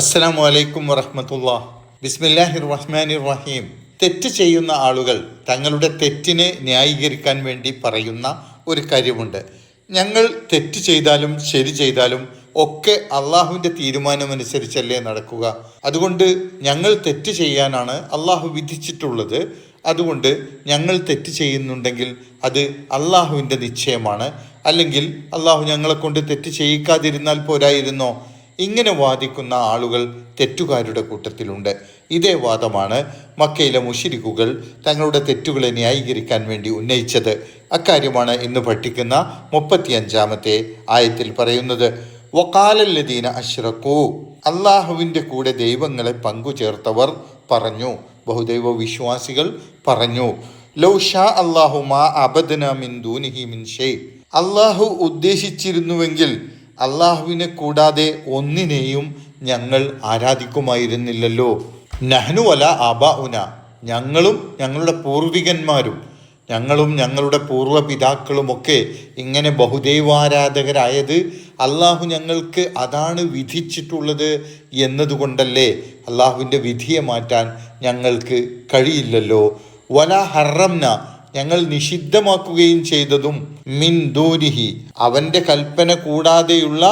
അസ്സലാമു അലൈക്കും വറഹമത്തുള്ള. ബിസ്മില്ലാഹിർ റഹ്മാനിർ റഹീം തെറ്റ് ചെയ്യുന്ന ആളുകൾ തങ്ങളുടെ തെറ്റിനെ ന്യായീകരിക്കാൻ വേണ്ടി പറയുന്ന ഒരു കാര്യമുണ്ട് ഞങ്ങൾ തെറ്റ് ചെയ്താലും ശരി ചെയ്താലും ഒക്കെ അള്ളാഹുവിന്റെ തീരുമാനമനുസരിച്ചല്ലേ നടക്കുക. അതുകൊണ്ട് ഞങ്ങൾ തെറ്റ് ചെയ്യാനാണ് അള്ളാഹു വിധിച്ചിട്ടുള്ളത്. അതുകൊണ്ട് ഞങ്ങൾ തെറ്റ് ചെയ്യുന്നുണ്ടെങ്കിൽ അത് അള്ളാഹുവിന്റെ നിശ്ചയമാണ്. അല്ലെങ്കിൽ അള്ളാഹു ഞങ്ങളെ കൊണ്ട് തെറ്റ് ചെയ്യിക്കാതിരുന്നാൽ പോരായിരുന്നോ? ഇങ്ങനെ വാദിക്കുന്ന ആളുകൾ തെറ്റുകാരുടെ കൂട്ടത്തിലുണ്ട്. ഇതേ വാദമാണ് മക്കയിലെ മുഷിരിക്കുകൾ തങ്ങളുടെ തെറ്റുകളെ ന്യായീകരിക്കാൻ വേണ്ടി ഉന്നയിച്ചത്. അക്കാര്യമാണ് ഇന്ന് പഠിക്കുന്ന മുപ്പത്തിയഞ്ചാമത്തെ ആയത്തിൽ പറയുന്നത്. വക്കാലല്ലദീന അഷ്റക്കൂ അള്ളാഹുവിന്റെ കൂടെ ദൈവങ്ങളെ പങ്കുചേർത്തവർ പറഞ്ഞു. ബഹുദൈവ വിശ്വാസികൾ പറഞ്ഞു. ലൗ ഷാ അള്ളാഹു മാ അബദന മിൻ ദൂനിഹി മിൻ ഷെയ് അള്ളാഹു ഉദ്ദേശിച്ചിരുന്നുവെങ്കിൽ അള്ളാഹുവിനെ കൂടാതെ ഒന്നിനെയും ഞങ്ങൾ ആരാധിക്കുമായിരുന്നില്ലല്ലോ. നഹ്നു അല അബ ഉന ഞങ്ങളും ഞങ്ങളുടെ പൂർവികന്മാരും ഞങ്ങളും ഞങ്ങളുടെ പൂർവപിതാക്കളുമൊക്കെ ഇങ്ങനെ ബഹുദൈവാരാധകരായത് അള്ളാഹു ഞങ്ങൾക്ക് അതാണ് വിധിച്ചിട്ടുള്ളത് എന്നതുകൊണ്ടല്ലേ അള്ളാഹുവിന്റെ വിധിയെ മാറ്റാൻ ഞങ്ങൾക്ക് കഴിയില്ലല്ലോ. വല ഹറംന. ഞങ്ങൾ നിഷിദ്ധമാക്കുകയും ചെയ്തതും മിൻ ദൂരിഹി അവന്റെ കൽപ്പന കൂടാതെയുള്ള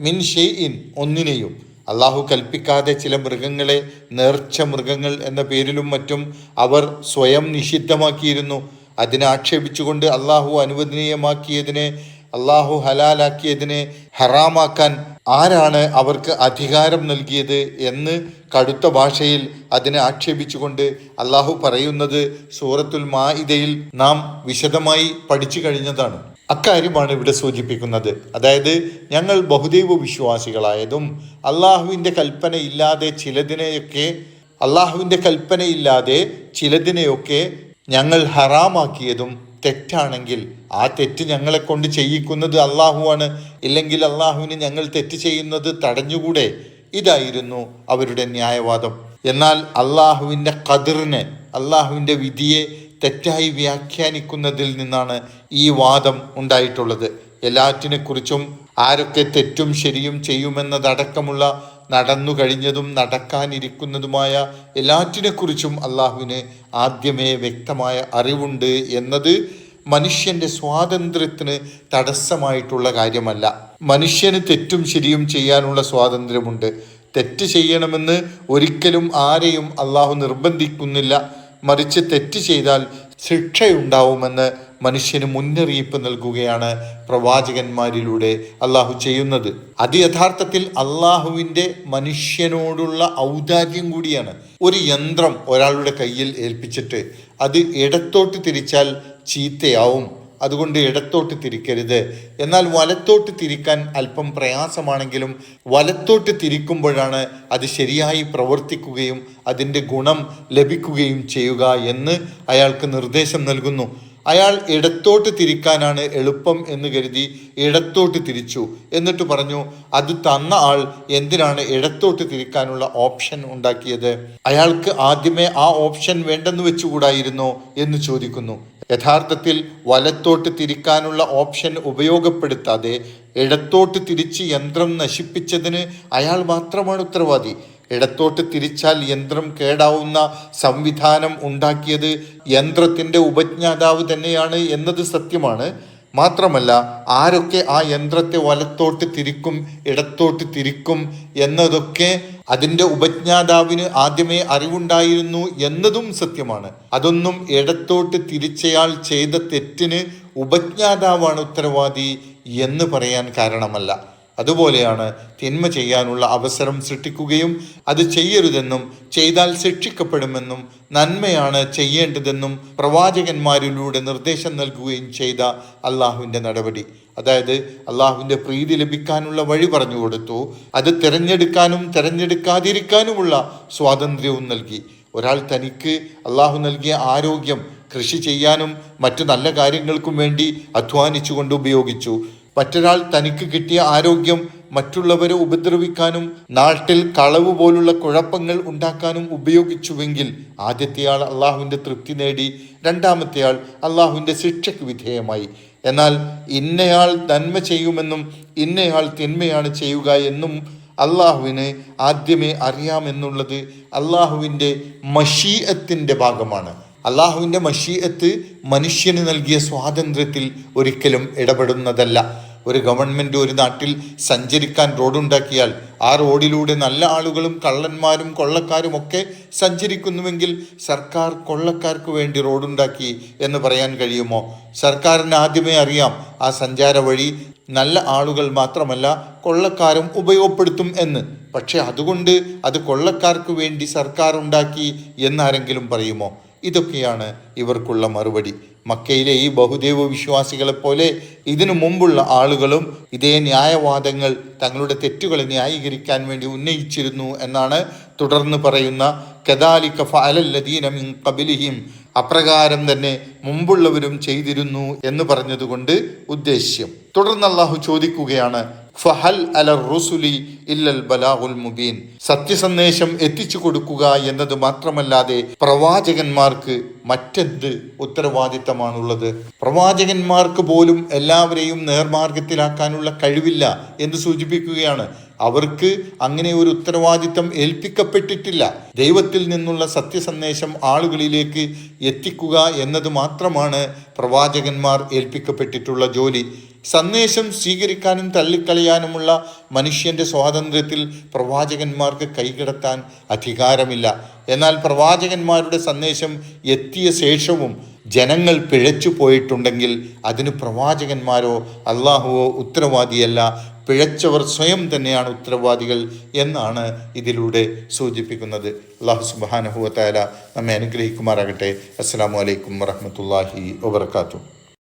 മിൻ ഷെയ്ഇൻ ഒന്നിനെയും. അള്ളാഹു കൽപ്പിക്കാതെ ചില മൃഗങ്ങളെ നേർച്ച മൃഗങ്ങൾ എന്ന പേരിലും മറ്റും അവർ സ്വയം നിഷിദ്ധമാക്കിയിരുന്നു. അതിനെ ആക്ഷേപിച്ചുകൊണ്ട് അള്ളാഹു അനുവദനീയമാക്കിയതിനെ അള്ളാഹു ഹലാലാക്കിയതിനെ ഹറാമാക്കാൻ ആരാണ് അവർക്ക് അധികാരം നൽകിയത് എന്ന് കടുത്ത ഭാഷയിൽ അതിനെ ആക്ഷേപിച്ചുകൊണ്ട് അള്ളാഹു പറയുന്നത് സൂറത്തുൽ മാഇദയിൽ നാം വിശദമായി പഠിച്ചു കഴിഞ്ഞതാണ്. അക്കാര്യമാണ് ഇവിടെ സൂചിപ്പിക്കുന്നത്. അതായത് ഞങ്ങൾ ബഹുദൈവ വിശ്വാസികളായതും അള്ളാഹുവിന്റെ കൽപ്പന ഇല്ലാതെ ചിലതിനെയൊക്കെ അള്ളാഹുവിന്റെ കൽപ്പനയില്ലാതെ ചിലതിനെയൊക്കെ ഞങ്ങൾ ഹറാമാക്കിയതും തെറ്റാണെങ്കിൽ ആ തെറ്റ് ഞങ്ങളെ കൊണ്ട് ചെയ്യിക്കുന്നത് അള്ളാഹുവാണ്. ഇല്ലെങ്കിൽ അള്ളാഹുവിന് ഞങ്ങൾ തെറ്റ് ചെയ്യുന്നത് തടഞ്ഞുകൂടെ? ഇതായിരുന്നു അവരുടെ ന്യായവാദം. എന്നാൽ അള്ളാഹുവിന്റെ കതിറിനെ അള്ളാഹുവിന്റെ വിധിയെ തെറ്റായി വ്യാഖ്യാനിക്കുന്നതിൽ നിന്നാണ് ഈ വാദം ഉണ്ടായിട്ടുള്ളത്. എല്ലാറ്റിനെക്കുറിച്ചും ആരൊക്കെ തെറ്റും ശരിയും ചെയ്യുമെന്നതടക്കമുള്ള നടന്നു കഴിഞ്ഞതും നടക്കാനിരിക്കുന്നതുമായ എല്ലാറ്റിനെക്കുറിച്ചും അള്ളാഹുവിന് ആദ്യമേ വ്യക്തമായ അറിവുണ്ട് എന്നത് മനുഷ്യന്റെ സ്വാതന്ത്ര്യത്തിന് തടസ്സമായിട്ടുള്ള കാര്യമല്ല. മനുഷ്യന് തെറ്റും ശരിയും ചെയ്യാനുള്ള സ്വാതന്ത്ര്യമുണ്ട്. തെറ്റ് ചെയ്യണമെന്ന് ഒരിക്കലും ആരെയും അള്ളാഹു നിർബന്ധിക്കുന്നില്ല. മറിച്ച് തെറ്റ് ചെയ്താൽ ശിക്ഷയുണ്ടാവുമെന്ന് മനുഷ്യന് മുന്നറിയിപ്പ് നൽകുകയാണ് പ്രവാചകന്മാരിലൂടെ അള്ളാഹു ചെയ്യുന്നത്. അത് യഥാർത്ഥത്തിൽ അള്ളാഹുവിന്റെ മനുഷ്യനോടുള്ള ഔദാര്യം കൂടിയാണ്. ഒരു യന്ത്രം ഒരാളുടെ കയ്യിൽ ഏൽപ്പിച്ചിട്ട് അത് ഇടത്തോട്ട് തിരിച്ചാൽ ചീത്തയാവും. അതുകൊണ്ട് ഇടത്തോട്ട് തിരിക്കരുത്. എന്നാൽ വലത്തോട്ട് തിരിക്കാൻ അല്പം പ്രയാസമാണെങ്കിലും വലത്തോട്ട് തിരിക്കുമ്പോഴാണ് അത് ശരിയായി പ്രവർത്തിക്കുകയും അതിന്റെ ഗുണം ലഭിക്കുകയും ചെയ്യുക എന്ന് അയാൾക്ക് നിർദ്ദേശം നൽകുന്നു. അയാൾ ഇടത്തോട്ട് തിരിക്കാനാണ് എളുപ്പം എന്ന് കരുതി ഇടത്തോട്ട് തിരിച്ചു. എന്നിട്ട് പറഞ്ഞു അത് തന്ന ആൾ എന്തിനാണ് ഇടത്തോട്ട് തിരിക്കാനുള്ള ഓപ്ഷൻ ഉണ്ടാക്കിയത്? അയാൾക്ക് ആദ്യമേ ആ ഓപ്ഷൻ വേണ്ടെന്ന് വെച്ചുകൂടായിരുന്നോ? എന്ന് ചോദിക്കുന്നു. യഥാർത്ഥത്തിൽ വലത്തോട്ട് തിരിക്കാനുള്ള ഓപ്ഷൻ ഉപയോഗപ്പെടുത്താതെ ഇടത്തോട്ട് തിരിച്ച് യന്ത്രം നശിപ്പിച്ചതിന് അയാൾ മാത്രമാണ് ഉത്തരവാദി. ഇടത്തോട്ട് തിരിച്ചാൽ യന്ത്രം കേടാവുന്ന സംവിധാനം ഉണ്ടാക്കിയത് യന്ത്രത്തിന്റെ ഉപജ്ഞാതാവ് തന്നെയാണ് എന്നത് സത്യമാണ്. മാത്രമല്ല ആരൊക്കെ ആ യന്ത്രത്തെ വലത്തോട്ട് തിരിക്കും ഇടത്തോട്ട് തിരിക്കും എന്നതൊക്കെ അതിന്റെ ഉപജ്ഞാതാവിന് ആദ്യമേ അറിവുണ്ടായിരുന്നു എന്നതും സത്യമാണ്. അതൊന്നും ഇടത്തോട്ട് തിരിച്ചയാൾ ചെയ്ത തെറ്റിന് ഉപജ്ഞാതാവാണ് ഉത്തരവാദി എന്ന് പറയാൻ കാരണമല്ല. അതുപോലെയാണ് തിന്മ ചെയ്യാനുള്ള അവസരം സൃഷ്ടിക്കുകയും അത് ചെയ്യരുതെന്നും ചെയ്താൽ ശിക്ഷിക്കപ്പെടുമെന്നും നന്മയാണ് ചെയ്യേണ്ടതെന്നും പ്രവാചകന്മാരിലൂടെ നിർദ്ദേശം നൽകുകയും ചെയ്ത അള്ളാഹുവിന്റെ നടപടി. അതായത് അള്ളാഹുവിന്റെ പ്രീതി ലഭിക്കാനുള്ള വഴി പറഞ്ഞു കൊടുത്തു. അത് തിരഞ്ഞെടുക്കാനും തിരഞ്ഞെടുക്കാതിരിക്കാനുമുള്ള സ്വാതന്ത്ര്യവും നൽകി. ഒരാൾ തനിക്ക് അള്ളാഹു നൽകിയ ആരോഗ്യം കൃഷി ചെയ്യാനും മറ്റു നല്ല കാര്യങ്ങൾക്കും വേണ്ടി അധ്വാനിച്ചുകൊണ്ട് ഉപയോഗിച്ചു. മറ്റൊരാൾ തനിക്ക് കിട്ടിയ ആരോഗ്യം മറ്റുള്ളവരെ ഉപദ്രവിക്കാനും നാട്ടിൽ കളവ് പോലുള്ള കുഴപ്പങ്ങൾ ഉണ്ടാക്കാനും ഉപയോഗിച്ചുവെങ്കിൽ ആദ്യത്തെയാൾ അള്ളാഹുവിന്റെ തൃപ്തി നേടി രണ്ടാമത്തെയാൾ അള്ളാഹുവിന്റെ ശിക്ഷയ്ക്ക് വിധേയമായി. എന്നാൽ ഇന്നയാൾ നന്മ ചെയ്യുമെന്നും ഇന്നയാൾ തിന്മയാണ് ചെയ്യുക എന്നും അള്ളാഹുവിന് ആദ്യമേ അറിയാമെന്നുള്ളത് അള്ളാഹുവിന്റെ മഷീഅത്തിന്റെ ഭാഗമാണ്. അള്ളാഹുവിന്റെ മഷീഅത്ത് മനുഷ്യന് നൽകിയ സ്വാതന്ത്ര്യത്തിൽ ഒരിക്കലും ഇടപെടുന്നതല്ല. ഒരു ഗവൺമെന്റ് ഒരു നാട്ടിൽ സഞ്ചരിക്കാൻ റോഡുണ്ടാക്കിയാൽ ആ റോഡിലൂടെ നല്ല ആളുകളും കള്ളന്മാരും കൊള്ളക്കാരും ഒക്കെ സഞ്ചരിക്കുന്നുവെങ്കിൽ സർക്കാർ കൊള്ളക്കാർക്ക് വേണ്ടി റോഡുണ്ടാക്കി എന്ന് പറയാൻ കഴിയുമോ? സർക്കാരിന് ആദ്യമേ അറിയാം ആ സഞ്ചാര വഴി നല്ല ആളുകൾ മാത്രമല്ല കൊള്ളക്കാരും ഉപയോഗപ്പെടുത്തും എന്ന്. പക്ഷേ അതുകൊണ്ട് അത് കൊള്ളക്കാർക്ക് വേണ്ടി സർക്കാർ ഉണ്ടാക്കി എന്നാരെങ്കിലും പറയുമോ? ഇതൊക്കെയാണ് ഇവർക്കുള്ള മറുപടി. മക്കയിലെ ഈ ബഹുദൈവ വിശ്വാസികളെ പോലെ ഇതിനു മുമ്പുള്ള ആളുകളും ഇതേ ന്യായവാദങ്ങൾ തങ്ങളുടെ തെറ്റുകളെ ന്യായീകരിക്കാൻ വേണ്ടി ഉന്നയിച്ചിരുന്നു എന്നാണ് തുടർന്ന് പറയുന്ന കദാലി ഫഅലല്ലദീന മിൻ ഖബലിഹിം. അപ്രകാരം തന്നെ മുമ്പുള്ളവരും ചെയ്തിരുന്നു എന്ന് പറഞ്ഞതുകൊണ്ട് ഉദ്ദേശ്യം. തുടർന്ന് അള്ളാഹു ചോദിക്കുകയാണ് ഫഹൽ അല റുസുലി ഇല്ലൽ ബലാഹുൽ മുബീൻ. സത്യസന്ദേശം എത്തിച്ചു കൊടുക്കുക എന്നത് മാത്രമല്ലാതെ പ്രവാചകന്മാർക്ക് മറ്റെന്ത് ഉത്തരവാദിത്തമാണുള്ളത്? പ്രവാചകന്മാർക്ക് പോലും എല്ലാവരെയും നേർമാർഗത്തിലാക്കാനുള്ള കഴിവില്ല എന്ന് സൂചിപ്പിക്കുകയാണ് അവർക്ക് അങ്ങനെ ഒരു ഉത്തരവാദിത്തം ഏൽപ്പിക്കപ്പെട്ടിട്ടില്ല. ദൈവത്തിൽ നിന്നുള്ള സത്യസന്ദേശം ആളുകളിലേക്ക് എത്തിക്കുക എന്നത് മാത്രമാണ് പ്രവാചകന്മാർ ഏൽപ്പിക്കപ്പെട്ടിട്ടുള്ള ജോലി. സന്ദേശം സ്വീകരിക്കാനും തള്ളിക്കളയാനുമുള്ള മനുഷ്യന്റെ സ്വാതന്ത്ര്യത്തിൽ പ്രവാചകന്മാർക്ക് കൈകിടത്താൻ അധികാരമില്ല. എന്നാൽ പ്രവാചകന്മാരുടെ സന്ദേശം എത്തിയ ശേഷവും ജനങ്ങൾ പിഴച്ചു പോയിട്ടുണ്ടെങ്കിൽ അതിന് പ്രവാചകന്മാരോ അള്ളാഹുവോ ഉത്തരവാദിയല്ല. പിഴച്ചവർ സ്വയം തന്നെയാണ് ഉത്തരവാദികൾ എന്നാണ് ഇതിലൂടെ സൂചിപ്പിക്കുന്നത്. അള്ളാഹു സുബാനഹുവത്തായ നമ്മെ അനുഗ്രഹിക്കുമാറാകട്ടെ. അസ്സാം വലൈക്കും വറഹമത്തല്ലാഹി വാബർക്കാത്തു